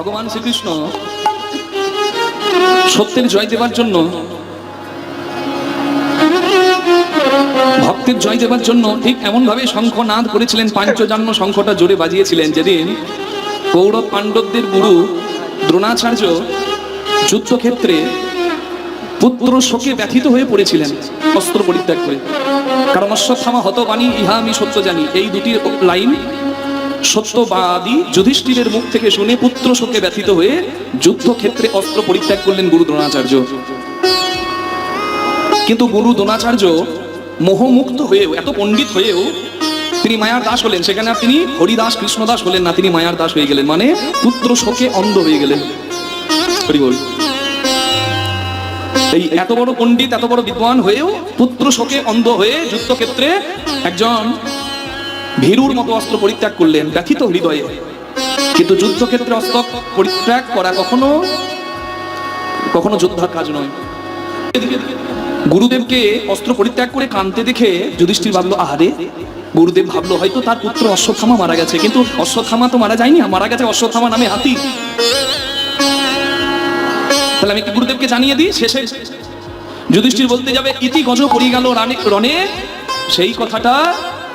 ভগবান শ্রীকৃষ্ণ সত্যের জয় দেবার জন্য, ভক্তের জয় দেবার জন্য ঠিক এমন ভাবে শঙ্খনাদ করেছিলেন পাঞ্চজান্য শঙ্খটা জোরে বাজিয়েছিলেন। যেদিন কৌরব পাণ্ডবদের গুরু দ্রোণাচার্য যুদ্ধক্ষেত্রে পুত্র শোকে ব্যথিত হয়ে পড়েছিলেন, অস্ত্র পরিত্যাগ করে। কারণ অশ্বত্থামা হতবাণী, ইহা আমি সত্য জানি। এই দুটি লাইন সত্যবাদী যুধিষ্ঠিরের মুখ থেকে শুনে পুত্র শোকে ব্যথিত হয়ে যুদ্ধক্ষেত্রে অস্ত্র পরিত্যাগ করলেন গুরু দ্রোণাচার্য। কিন্তু গুরু দ্রোণাচার্য মোহমুক্ত হয়েও, এত পণ্ডিত হয়েও তিনি মায়ার দাস হলেন, সেখানে তিনি হরিদাস, কৃষ্ণদাস হলেন না, তিনি মায়ার দাস হয়ে গেলেন। মানে পুত্র শোকে অন্ধ হয়ে গেলেন। এই এত বড় পণ্ডিত, এত বড় বিদ্বান হয়েও পুত্র শোকে অন্ধ হয়ে যুদ্ধক্ষেত্রে একজন ভীরুর মতো অস্ত্র পরিত্যাগ করলেন, ব্যথিত হৃদয়ে। কিন্তু যুদ্ধক্ষেত্রে অস্ত্র পরিত্যাগ করা কখনো কখনো যোদ্ধার কাজ নয়। গুরুদেবকে অস্ত্র পরিত্যাগ করে কানতে দেখে যুধিষ্ঠির ভাবলো, আহারে, গুরুদেব ভাবলো, হয়তো তার পুত্র অশ্বত্থামা মারা গেছে, কিন্তু অশ্বত্থামা তো মারা যায়নি মারা গেছে অশ্বত্থামা নামে হাতি। তাহলে আমি গুরুদেবকে জানিয়ে দিই শেষে? যুধিষ্ঠির বলতে যাবে, ইতি গজ পড়ি গেল রণে। সেই কথাটা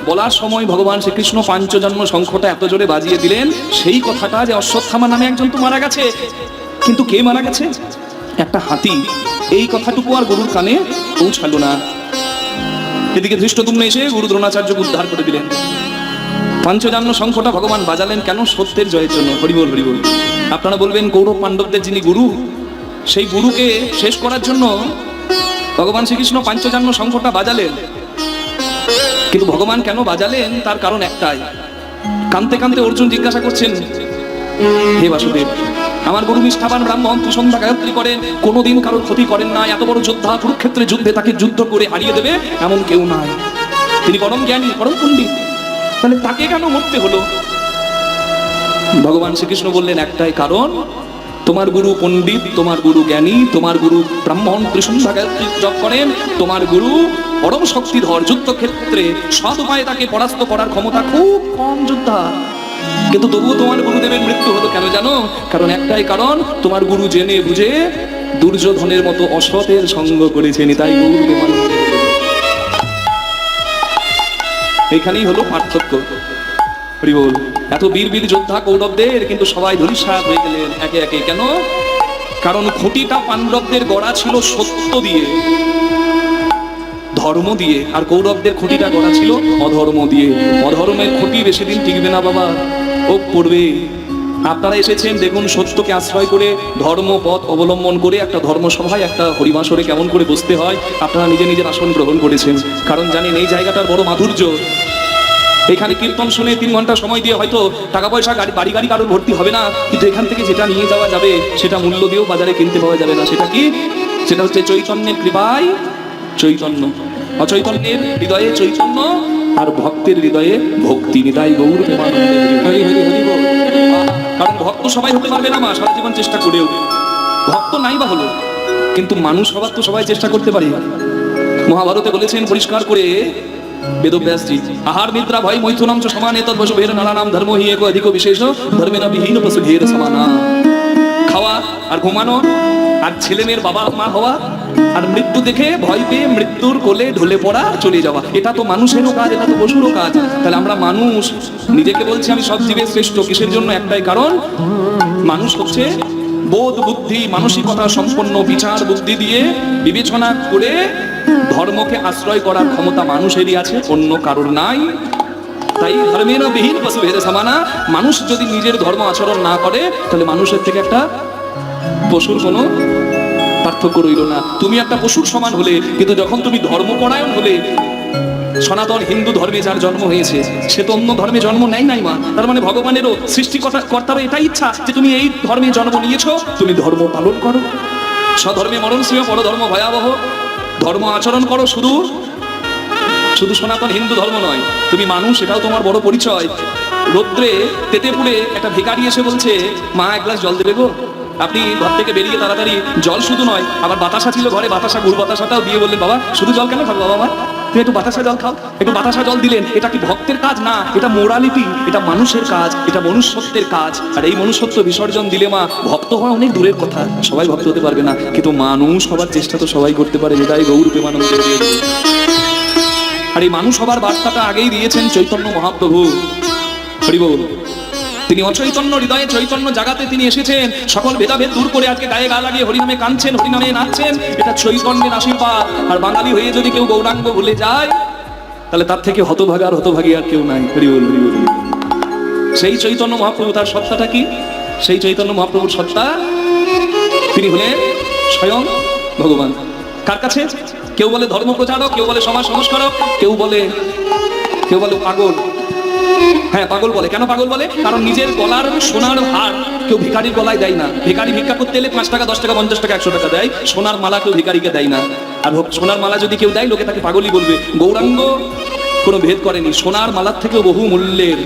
বলার সময় ভগবান শ্রীকৃষ্ণ পাঞ্চজন্ম শঙ্খটা এত জোরে বাজিয়ে দিলেন, সেই কথাটা যে অশ্বত্থামা নামে একজন তো মারা গেছে। কিন্তু কে মারা গেছে? একটা হাতি। এই কথাটুকু আর গুরুর কানে পৌঁছালো না। এদিকে ধৃষ্টদুম্ন এসে গুরু দ্রোণাচার্যকে উদ্ধার করে দিলেন। পাঞ্চজান্য শঙ্খটা ভগবান বাজালেন কেন সত্যের জয়ের জন্য? হরিবল হরিবল। আপনারা বলবেন কৌরব পাণ্ডবদের যিনি গুরু, সেই গুরুকে শেষ করার জন্য ভগবান শ্রীকৃষ্ণ পাঞ্চজান্য শঙ্খটা বাজালেন। কিন্তু ভগবান কেন বাজালেন? তার কারণ একটাই। কানতে কানতে অর্জুন জিজ্ঞাসা করছেন, হে বাসুদেব, আমার গুরু নিষ্ঠাবান ব্রাহ্মণ তুষন্ধা গায়ত্রী করেন, কোনোদিন কারোর ক্ষতি করেন না, এত বড় যোদ্ধা কুরুক্ষেত্রে যুদ্ধে তাকে যুদ্ধ করে হারিয়ে দেবে, এমন কেউ নাই। তিনি পরম জ্ঞানী, পরম পণ্ডিত। তাহলে তাকে কেন মরতে হলো? ভগবান শ্রীকৃষ্ণ বললেন, একটাই কারণ তোমার গুরু পণ্ডিত, তোমার গুরু জ্ঞানী, তোমার গুরু ব্রাহ্মণ গায়ত্রী জপ করেন তোমার গুরু পরম শক্তিধর যুদ্ধক্ষেত্রে সৎ উপায়ে তাকে পরাস্ত করার ক্ষমতা খুব কম যোদ্ধা। কিন্তু তবুও তোমার গুরুদেবের মৃত্যু হতো কেন জানো? কারণ একটাই কারণ, তোমার গুরু জেনে বুঝে দুর্যোধনের মতো অসতের সঙ্গ করেছেন তাই মানুষ এখানেই হলো পার্থক্য। হরি বল এত বীর বীর যোদ্ধা কৌরবদের কিন্তু সবাই ধরিসাত হয়ে গেলেন একে একে। কেন? কারণ খুঁটিটা পাণ্ডবদের গড়া ছিল সত্য দিয়ে। ধর্ম দিয়ে। আর কৌরবদের খুঁটিটা গড়া ছিল অধর্ম দিয়ে। অধর্মের খুঁটি বেশি দিন টিকবে না বাবা। ও পড়বে আপনারা এসেছেন দেখুন সত্যকে আশ্রয় করে, ধর্ম পথ অবলম্বন করে একটা ধর্মসভায়, একটা হরিবাসরে কেমন করে বসতে হয়, আপনারা নিজে নিজের আসন গ্রহণ করেছেন। কারণ জানেন এই জায়গাটার বড় মাধুর্য। এখানে কীর্তন শুনে তিন ঘণ্টা সময় দিয়ে হয়তো টাকা পয়সা, গাড়ি, বাড়ি, গাড়ি কারোর ভর্তি হবে না। কিন্তু এখান থেকে যেটা নিয়ে যাওয়া যাবে, সেটা মূল্য দিয়েও বাজারে কিনতে পাওয়া যাবে না। সেটা কি? সেটা হচ্ছে চৈতন্যের কৃপায় চৈতন্য। অচৈতন্যের হৃদয়ে চৈতন্য আর ভক্তের হৃদয়ে ভক্তি। নিতাই গৌর। কারণ ভক্ত সবাই হতে পারবে না মা, সারা জীবন চেষ্টা করেও। ভক্ত নাই বা হলো, কিন্তু মানুষ হবার তো সবাই চেষ্টা করতে পারে। মহাভারতে বলেছেন পরিষ্কার করে মৃত্যু দেখে ভয় পেয়ে মৃত্যুর কোলে ঢলে পড়া চলে যাওয়া, এটা তো মানুষেরও কাজ, এটা তো পশুরও কাজ। তাহলে আমরা মানুষ, নিজেকে বলছি আমি সব জীবের শ্রেষ্ঠ, কিসের জন্য একটাই কারণ? মানুষ হচ্ছে বোধ বুদ্ধি, মানসিকতা সম্পন্ন, বিচার বুদ্ধি দিয়ে বিবেচনা করে ধর্মকে আশ্রয় করার ক্ষমতা মানুষেরই আছে, অন্য কারোর নাই। তাই ধর্মের বিহীন পশু ভেদে সমানা। মানুষ যদি নিজের ধর্ম আচরণ না করে, তাহলে মানুষের থেকে একটা পশুর কোনো পার্থক্য রইল না। তুমি একটা পশুর সমান হলে, কিন্তু যখন তুমি ধর্মপরায়ণ হলে, সনাতন হিন্দু ধর্মে যার জন্ম হয়েছে, সে তো অন্য ধর্মে জন্ম নেয় নাই মা। তার মানে ভগবানেরও সৃষ্টিকর্তা কর্তারও এটাই ইচ্ছা যে তুমি এই ধর্মে জন্ম নিয়েছো, তুমি ধর্ম পালন করো। স্বধর্মে মরণ সিংহ পরধর্ম ভয়াবহ। ধর্ম আচরণ করো শুধু। শুধু সনাতন হিন্দু ধর্ম নয়, তুমি মানুষ, এটাও তোমার বড় পরিচয়। রোদ্রে তেতে পুড়ে একটা ভিকারি এসে বলছে, মা, এক গ্লাস জল দেবে গো। আপনি ঘর থেকে বেরিয়ে তাড়াতাড়ি, জল শুধু নয়, আবার বাতাসা ছিল ঘরে, বাতাসা, গুড় বাতাসাটাও, দিয়ে বললেন, বাবা, শুধু জল কেন খাব, বাবা আমার তুমি একটু বাতাসা জল খাও, একটু বাতাসা জল দিলেন। এটা কি ভক্তের কাজ? না, এটা মোরালিটি এটা মানুষের কাজ, এটা মনুষ্যত্বের কাজ। আর এই মনুষ্যত্ব বিসর্জন দিলে মা, ভক্ত হওয়া অনেক দূরের কথা, সবাই ভক্ত হতে পারবে না। কিন্তু মানুষ হবার চেষ্টা তো সবাই করতে পারে এটাই গৌরূপে মানুষ আর এই মানুষ হবার বার্তাটা আগেই দিয়েছেন চৈতন্য মহাপ্রভু। হরি বল তিনি অচৈতন্য হৃদয়ে চৈতন্য জাগাতে তিনি এসেছেন। সকল ভেদাভেদ দূর করে আজকে গায়ে গা লাগিয়ে হরিনামে কাঁদছেন, হরিনামে নাচছেন। এটা চৈতন্যের আশীর্বাদ। আর বাঙালি হয়ে যদি কেউ গৌরাঙ্গ ভুলে যায়, তাহলে তার থেকে হতভাগা আর হতভাগী আর কেউ নাই। হরি বল হরি বল সেই চৈতন্য মহাপ্রভু, তার সত্তাটা কি? সেই চৈতন্য মহাপ্রভুর সত্তা? তিনি হলেন স্বয়ং ভগবান। কার কাছে? কেউ বলে ধর্ম প্রচারক কেউ বলে সমাজ সংস্কারক, কেউ বলে কেউ বলে পাগল। হ্যাঁ পাগল বলে। কেন পাগল বলে? কারণ নিজের গলার সোনার হার কেউ ভিখারির গলায় দেয় না। ভিখারি ভিক্ষা করতে এলে পাঁচ টাকা, দশ টাকা, পঞ্চাশ টাকা, একশো টাকা দেয়। সোনার মালা কেউ ভিখারিকে দেয় না। আর সোনার মালা যদি কেউ দেয়, লোকে তাকে পাগলই বলবে। গৌরাঙ্গ কোনো ভেদ করেনি। সোনার মালার থেকেও বহু মূল্যের।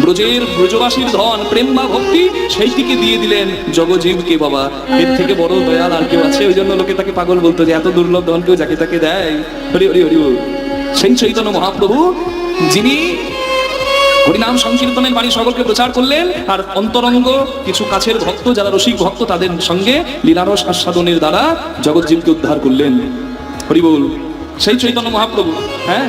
ব্রজের ব্রজবাসীর ধন, প্রেম বা ভক্তি, সেইটিকে দিয়ে দিলেন জগজীবকে বাবা। এর থেকে বড় দয়াল আর কেউ আছে? ওই জন্য লোকে তাকে পাগল বলতো যে, এত দুর্লভ ধন কেউ যাকে তাকে দেয়। হরি হরি হরি। সেই চৈতন্য মহাপ্রভু, যিনি হরিনাম সংকীর্তনের বাণী সকলকে প্রচার করলেন, আর অন্তরঙ্গ কিছু কাছের ভক্ত, যারা রসিক ভক্ত, তাদের সঙ্গে লীলারস আস্বাদনের দ্বারা জগৎজীবকে উদ্ধার করলেন। হরি বল, সেই চৈতন্য মহাপ্রভু হ্যাঁ?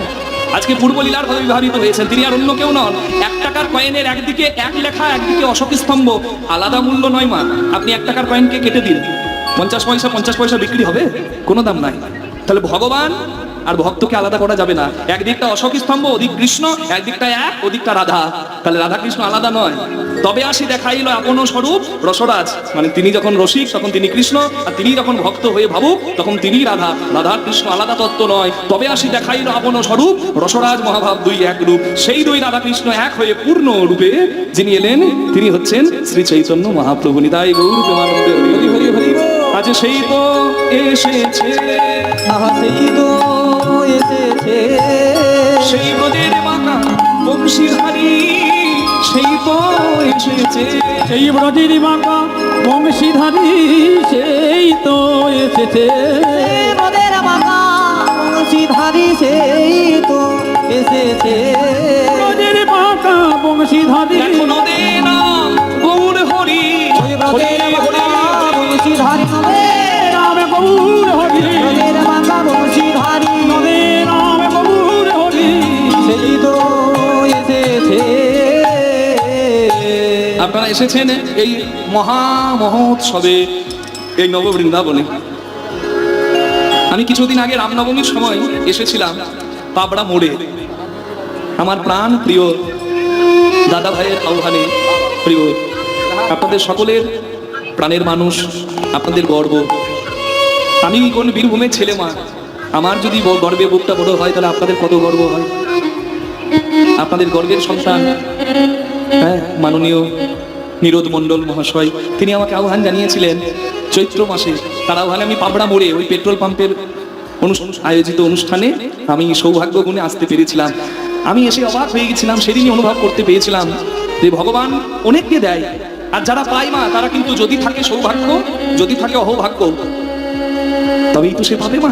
আজকে পূর্ব লীলার ভাবে বিভাবিত হয়েছেন, তিনি আর অন্য কেউ নন। এক টাকার কয়েনের একদিকে এক লেখা, একদিকে অশোক স্তম্ভ, আলাদা মূল্য নয় মা, আপনি এক টাকার কয়েনকে কেটে দিন। পঞ্চাশ পয়সা পঞ্চাশ পয়সা বিক্রি হবে, কোনো দাম নাই। তাহলে ভগবান আর ভক্তকে আলাদা করা যাবে না। একদিকটা অশোক স্তম্ভ ওদিক কৃষ্ণ, একদিকটা এক, ওদিকটা রাধা। তাহলে রাধা কৃষ্ণ আলাদা নয়। তবে আসি দেখাইল আপন স্বরূপ রসরাজ। মানে তিনি যখন রসিক, তখন তিনি কৃষ্ণ, আর তিনি যখন ভক্ত হয়ে ভাবুক, তখন তিনি রাধা। রাধা কৃষ্ণ আলাদা তত্ত্ব নয়। তবে আসি দেখাইল আপন স্বরূপ রসরাজ মহাভাব দুই এক রূপ। সেই দুই রাধা কৃষ্ণ এক হয়ে পূর্ণ রূপে যিনি এলেন, তিনি হচ্ছেন শ্রী চৈতন্য মহাপ্রভু নিতাই গৌর আজ সেই তো এসেছে। আহা সেই তো এসেছে। সেই ব্রজের মাতা বংশীধারী সেই তো এসেছে। সেই ব্রজের মাতা বংশীধারী সেই তো এসেছে। মোদের মাতা বংশীধারী সেই তো এসেছে। ব্রজের মাতা বংশীধারী গৌর হরি। বংশীধারী আপনারা এসেছেন এই মহা মহোৎসবে এই নববৃন্দাবনে। আমি কিছুদিন আগে রামনবমীর সময় এসেছিলাম পাবড়া মোড়ে। আমার প্রাণ প্রিয় দাদা ভাইয়ের আহ্বানে প্রিয়। আপনাদের সকলের প্রাণের মানুষ, আপনাদের গর্ব। আমি কোন বীরভূমের ছেলে মা, আমার যদি গর্বে বুকটা বড় হয়, তাহলে আপনাদের কত গর্ব হয়? আপনাদের গর্বের সন্তান হ্যাঁ মাননীয় নিরোধ মণ্ডল মহাশয়, তিনি আমাকে আহ্বান জানিয়েছিলেন, চৈত্র মাসে, তার আহ্বানে আমি পাবড়া মোড়ে ওই পেট্রোল পাম্পের আয়োজিত অনুষ্ঠানে আমি সৌভাগ্য গুণে আসতে পেরেছিলাম। আমি এসে অবাক হয়ে গেছিলাম, সেদিনই অনুভব করতে পেরেছিলাম যে ভগবান অনেককে দেয়, আর যারা পায় মা, তারা কিন্তু যদি থাকে সৌভাগ্য, যদি থাকে অহভাগ্য, তবেই তো সে পাবে মা।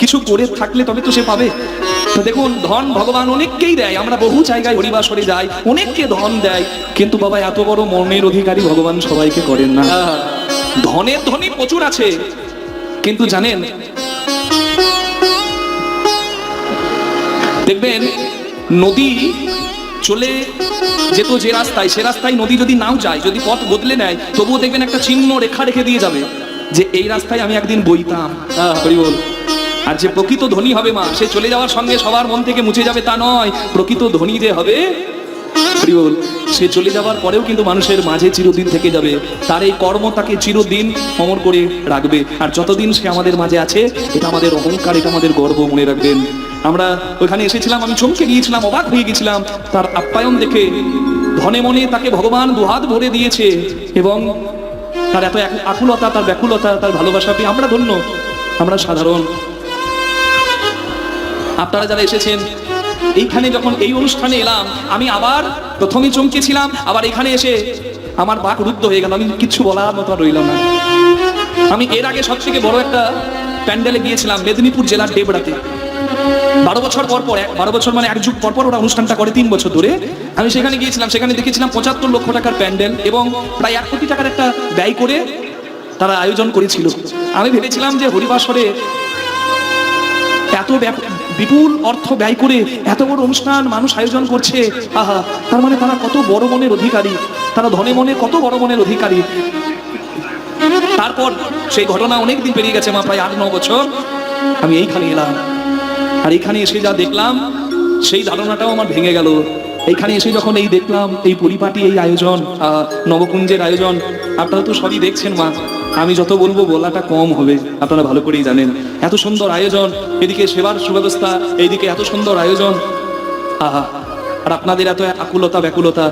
কিছু করে থাকলে তবে তো সে পাবে। দেখুন ধন ভগবান অনেককেই দেয়। আমরা বহু জায়গায় হরিবাসরে যাই অনেককে ধন দেয়। কিন্তু বাবা এত বড় মনের অধিকারী ভগবান সবাইকে করেন না। ধনের ধনী প্রচুর আছে। কিন্তু জানেন দেখবেন নদী চলে যেত যে রাস্তায় সে রাস্তায় নদী যদি নাও যায় যদি পথ বদলে নেয় তবুও দেখবেন একটা চিহ্ন রেখা রেখে দিয়ে যাবে যে এই রাস্তায় আমি একদিন বইতাম। হরি বল আর যে প্রকৃত ধনী হবে মা, সে চলে যাওয়ার সঙ্গে সবার মন থেকে মুছে যাবে তা নয়। প্রকৃত ধনী যে হবে সে চলে যাওয়ার পরেও কিন্তু মানুষের মাঝে চিরদিন থেকে যাবে। তার এই কর্ম তাকে চিরদিন অমর করে রাখবে। আর যতদিন সে আমাদের মাঝে আছে, এটা আমাদের অহংকার, এটা আমাদের গর্ব মনে রাখবেন। আমরা ওখানে এসেছিলাম, আমি চমকে গিয়েছিলাম, অবাক হয়ে গেছিলাম তার আপ্যায়ন দেখে ধনে মনে তাকে ভগবান দুহাত ভরে দিয়েছে এবং তার এত আকুলতা, তার ব্যাকুলতা, তার ভালোবাসা পেয়ে আমরা ধন্য। আমরা সাধারণ। আপনারা যারা এসেছেন, এইখানে যখন এই অনুষ্ঠানে এলাম, আমি আবার প্রথমে চমকেছিলাম আবার এখানে এসে আমার বাক রুদ্ধ হয়ে গেল, আমি কিচ্ছু বলার মতো আর রইলাম না। আমি এর আগে সব থেকে বড় একটা প্যান্ডেলে গিয়েছিলাম, মেদিনীপুর জেলার ডেবড়াতে বারো বছর পর পর বারো বছর মানে এক যুগ পর পর ওরা অনুষ্ঠানটা করে, তিন বছর ধরে। আমি সেখানে গিয়েছিলাম, সেখানে দেখেছিলাম পঁচাত্তর লক্ষ টাকার প্যান্ডেল এবং প্রায় এক কোটি টাকার একটা ব্যয় করে তারা আয়োজন করেছিল। আমি ভেবেছিলাম যে হরিবাসরে এত বিপুল অর্থ ব্যয় করে এত বড় অনুষ্ঠান মানুষ আয়োজন করছে। আহা, তার মানে তারা কত বড় মনের অধিকারী, তারা ধনে মনে কত বড় মনের অধিকারী। তারপর সেই ঘটনা অনেক দিন পেরিয়ে গেছে, মা, প্রায় আট, ন বছর। আমি এইখানে এলাম। আর এখানে এসে যা দেখলাম, সেই ধারণাটাও আমার ভেঙে গেল। এইখানে এসে যখন এই দেখলাম, এই পরিপাটি, এই আয়োজন নবকুঞ্জের আয়োজন, আপনারা তো সবই দেখছেন, মা। আমি যত বলব, বলাটা কম হবে। আপনারা ভালো করেই জানেন। এত সুন্দর আয়োজন, এদিকে সেবার সুব্যবস্থা, এইদিকে এত সুন্দর আয়োজন। আহা, আর আপনাদের এত আকুলতা ব্যাকুলতা।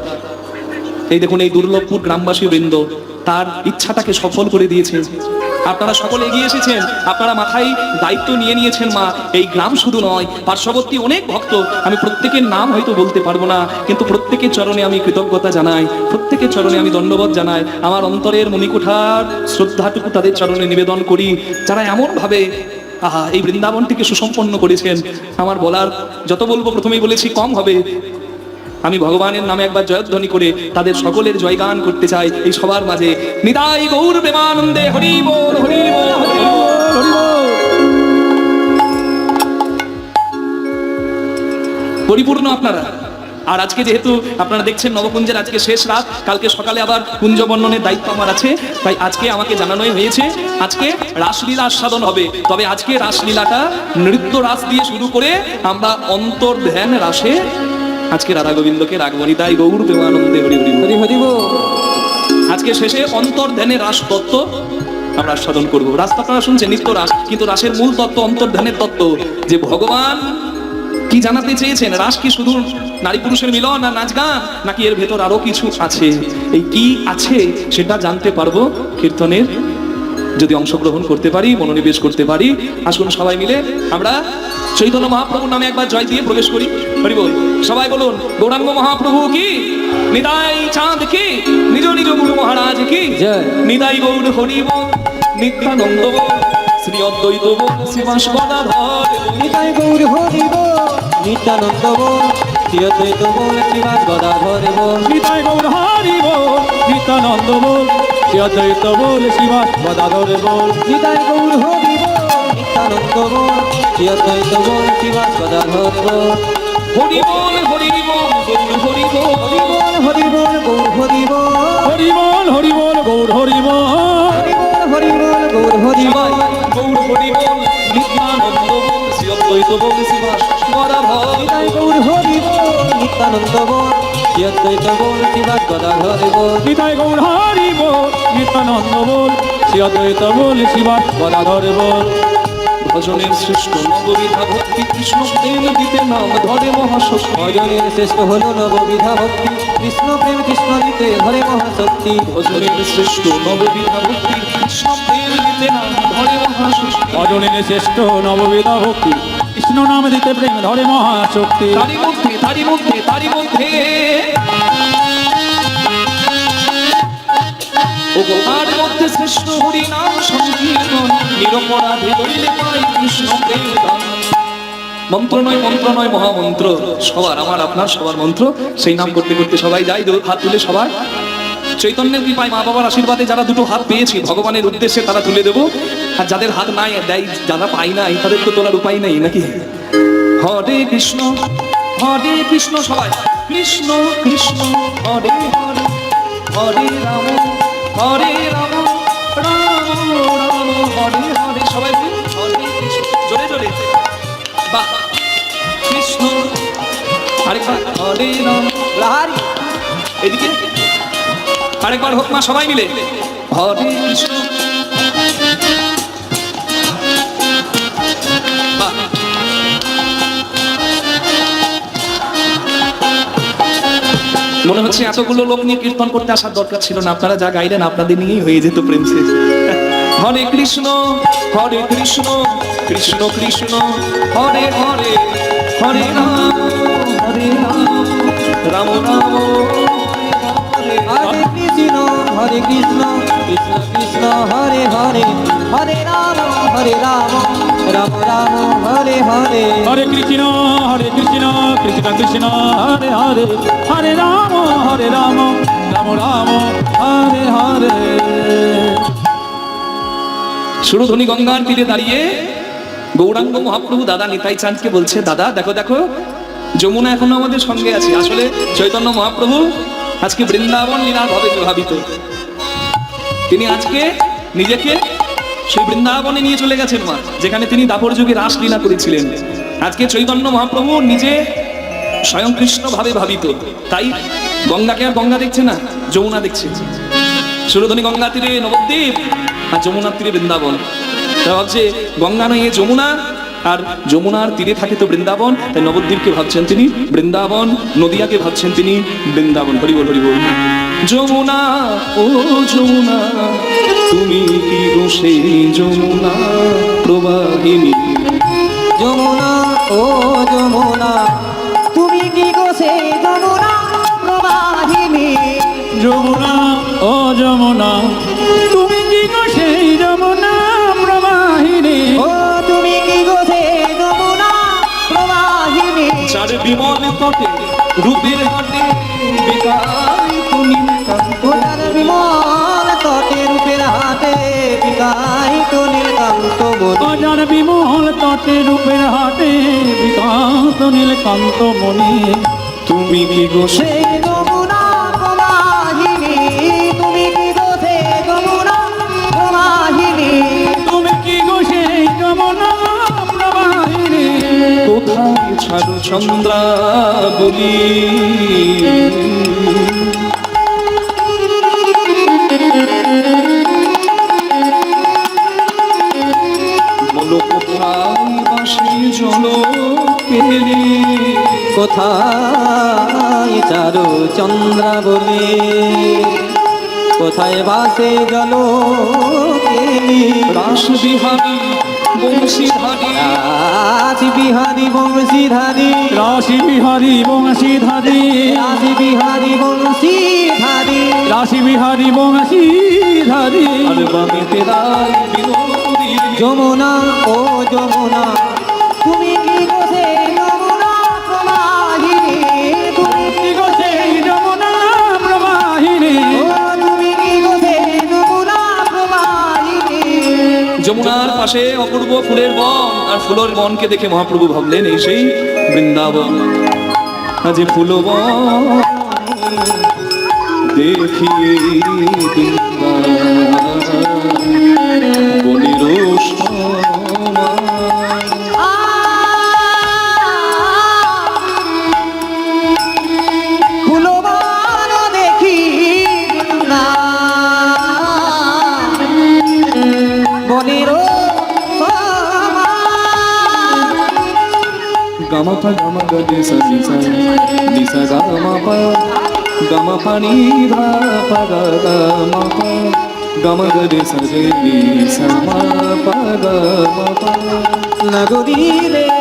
এই দেখুন, এই দুর্লভপুর গ্রামবাসী বৃন্দ তার ইচ্ছাটাকে সফল করে দিয়েছে। আপনারা সকলে এগিয়ে এসেছেন। আপনারা মাথায় দায়িত্ব নিয়ে নিয়েছেন, মা। এই গ্রাম শুধু নয়, পার্শ্ববর্তী অনেক ভক্ত। আমি প্রত্যেকের নাম হয়তো বলতে পারব না, কিন্তু প্রত্যেকের চরণে আমি কৃতজ্ঞতা জানাই, প্রত্যেকের চরণে আমি দণ্ডবোধ জানাই। আমার অন্তরের মণিকুঠার শ্রদ্ধাটুকু তাদের চরণে নিবেদন করি। যারা এমনভাবে, আহা, এই বৃন্দাবনটিকে সুসম্পন্ন করেছেন, আমার বলার, যত বলব প্রথমেই বলেছি, কম হবে। আমি ভগবানের নামে একবার জয়ধ্বনি করে তাদের সকলের জয়গান করতে চাই। এই সবার মাঝে নিতাই গৌর প্রেমানন্দে হরি বল হরি। পরিপূর্ণ আপনারা। আর আজকে যেহেতু আপনারা দেখছেন নবকুঞ্জের আজকে শেষ রাত, কালকে সকালে আবার কুঞ্জ বর্ণনের দায়িত্ব আমার আছে, তাই আজকে আমাকে জানানোই হয়েছে, আজকে রাসলীলা আস্বাদন হবে। তবে আজকে রাসলীলাটা নৃত্য রাস দিয়ে শুরু করে আমরা অন্তর ধ্যান রাসে আজকে রাধা গোবিন্দকে রাগবনি তাই গৌর প্রেমানন্দে হরি হরি। হরি। হরি আজকে শেষে অন্তর ধ্যানের রাস তত্ত্ব। আমরা আস্বাদন করব। রাস তো আপনারা শুনছেন নিত্য রাস। কিন্তু রাসের মূল তত্ত্ব অন্তর ধ্যানের তত্ত্ব যে ভগবান কি জানাতে চেয়েছেন? রাস কি শুধু নারী পুরুষের মিলন না নাচ গান নাকি এর ভেতর আরও কিছু আছে? এই কি আছে সেটা জানতে পারব কীর্তনের যদি অংশগ্রহণ করতে পারি মনোনিবেশ করতে পারি আসুন সবাই মিলে আমরা চৈতন্য মহাপ্রভুর নামে একবার জয় দিয়ে প্রবেশ করি। হরি বল সবাই বলুন গৌরাঙ্গ মহাপ্রভু কি? নিতাই চাঁদ কি? নিজ নিজ গুরু মহারাজ কি? জয়। নিতাই গৌর হরি বল নিত্যানন্দ বল শ্রী অদ্বৈত বল গদাধর গৌর হরি বল নিত্যানন্দ বল শ্রীঅদ্বৈত বল শ্রীবাস গদাধর বল নিতাই গৌর হরি বল নিত্যানন্দ বল শ্রী অদ্বৈত বল শিবাস গদাধর বল নিতাই গৌর হরি বল নিত্যানন্দ বল শ্রীঅদ্বৈত বল শ্রীবাস গদাধর বল হরি বল হরি বল গৌর হরি বল হরি বল হরি বল গৌর হরি বল হরি বল হরি বল গৌর হরি বল হরি বল হরি বল গৌর হরি বল গৌর হরি বল নিত্যানন্দ বল শিবাস গদাধর নিতাই গৌর হরি নিত্যানন্দ বল। শ্রীঅদ্বৈত বল শ্রীবাস গদাধর বল। নিতাই গৌর হরি বল নিত্যানন্দ বল। শ্রী অদ্বৈত বল শিবাস গদাধর বল। ভজনের শ্রেষ্ঠ নববিধা ভক্তি কৃষ্ণ প্রেম দিতে নাম ধরে মহাশক্তি। ভজনের শ্রেষ্ঠ হল নববিধা ভক্তি কৃষ্ণ প্রেম কৃষ্ণ দিতে ধরে মহাশক্তি। ভজনের শ্রেষ্ঠ নববিধা ভক্তি কৃষ্ণ প্রেম দিতে নাম ধরে মহাশক্তি। অজনের শ্রেষ্ঠ নববিধা ভক্তি। কৃষ্ণ নাম দিতে প্রেম ধরে মহাশক্তি। মন্ত্র নয় মন্ত্র নয়, মহামন্ত্র। সবার, আমার, আপনার সবার মন্ত্র। সেই নাম করতে করতে সবাই যাই হাত তুলে সবার চৈতন্যের কৃপায় মা বাবার আশীর্বাদে যারা দুটো হাত পেয়েছি, ভগবানের উদ্দেশ্যে তারা তুলে দেবো। আর যাদের হাত নাই, দেয়, যারা পাই নাই, তাদের তো তোলার উপায় নেই নাকি? হরে কৃষ্ণ হরে কৃষ্ণ সবাই। কৃষ্ণ কৃষ্ণ, হরে হরে হরে রাম হরে রাম রাম রাম, হরে হরে, সবাই কৃষ্ণ। জোরে জোরে। হরে রাম লাহারি এদিকে। আরেকবার হোক মা, সবাই মিলে। মনে হচ্ছে এতগুলো লোক নিয়ে কীর্তন করতে আসার দরকার ছিল না। আপনারা যা গাইলেন আপনাদের নিয়েই হয়ে যেত প্রেম শেষ। হরে কৃষ্ণ হরে কৃষ্ণ কৃষ্ণ কৃষ্ণ, হরে হরে হরে রাম হরে রাম রাম রাম। হরে কৃষ্ণ কৃষ্ণ কৃষ্ণ হরে হরে হরে রাম হরে রাম রাম রাম হরে হরে। হরে কৃষ্ণ হরে কৃষ্ণ কৃষ্ণ কৃষ্ণ হরে হরে হরে রাম হরে রাম রাম রাম হরে হরে। সুরধনী গঙ্গার তীরে দাঁড়িয়ে গৌরাঙ্গ মহাপ্রভু দাদা নিতাই চাঁদকে বলছে দাদা দেখো দেখো যমুনা এখনও আমাদের সঙ্গে আছে। আসলে চৈতন্য মহাপ্রভু আজকে বৃন্দাবন লীলার ভাবে প্রভাবিত। তিনি আজকে নিজেকে সেই বৃন্দাবনে নিয়ে চলে গেছেন মা, যেখানে তিনি দাপর যুগে রাসলীলা করেছিলেন। আজকে চৈতন্য মহাপ্রভু নিজে স্বয়ং কৃষ্ণ ভাবে ভাবিত। তাই গঙ্গাকে আর গঙ্গা দেখছে না, যমুনা দেখছে। সুরধনী গঙ্গা তীরে নবদ্বীপ আর যমুনার তীরে বৃন্দাবন ভাবছে, গঙ্গা নয় যমুনা আর যমুনার তীরে থাকে তো বৃন্দাবন, তাই নবদ্বীপকে ভাবছেন তিনি। বৃন্দাবন, নদিয়াকে ভাবছেন তিনি। বৃন্দাবন, হরি বল হরি বল। যমুনা, ও যমুনা, তুমি কি সেই যমুনা প্রবাহিনী? যমুনা, ও রূপের হাটে বিকারিত নীলকান্ত ওটার বিমল তটে রূপের হাতে বিকারিত নীলকান্ত মনি অজার বিমল তটে রূপের হাটে বিকান্ত নীলকান্ত মণি। তুমি কি গো সেই ছাড়ো চন্দ্রা বলি বলো কোথায় বাসি জল পেলে কোথায় চারু চন্দ্রা বলে কোথায় বাসে জল কেলি? রাস বিহারী বংশীধারী। রাজ বিহারী বংশীধারী। রাশি বিহারী বংশীধারী। রাজ বিহারী বংশীধারী। রাশি বিহারী বংশীধারী। যমুনা ও যমুনা তুমি যমুনার পাশে অপূর্ব ফুলের বন, আর ফুলের বনকে দেখে মহাপ্রভু ভাবলেন, এই সেই বৃন্দাবন। আজ ফুল দেখি গম পা গম গ নি সা নি সা নি সা গা মা পা গম পা নি ধা পা গা গা মা পা গম গ নি সা রে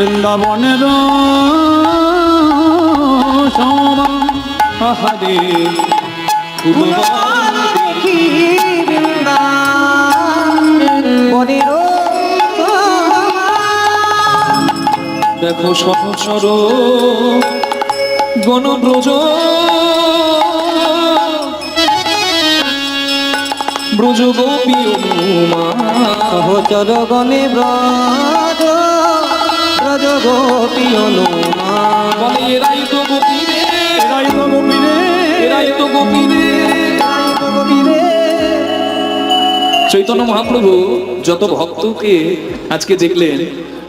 বৃন্দাবনের ফুলবন দেখি সহসর গণব্রজ ব্রজ গোপী সহচর গণে ব্রজ। ব্রজ গোপী অনুমা বলে এরাই তো গোপী রে এরাই তো গোপীরে। এরাই তো গোপী রে চৈতন্য মহাপ্রভু যত ভক্তকে আজকে দেখলেন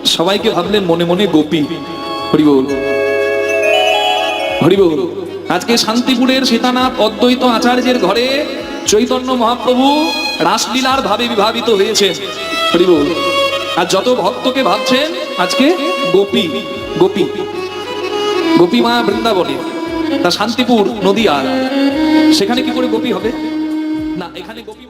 সবাইকে ভাবলেন মনে মনে গোপী। হরিবোল। হরিবোল আজকে শান্তিপুরের সীতানাথ অদ্বৈত আচার্যের ঘরে চৈতন্য মহাপ্রভু রাসলীলার ভাবে বিভাবিত হয়েছে হরিবোল আর যত ভক্তকে ভাবছেন আজকে গোপী গোপী। গোপী মা বৃন্দাবনে, তা শান্তিপুর নদী আর। সেখানে কি করে গোপী হবে? না, এখানে গোপী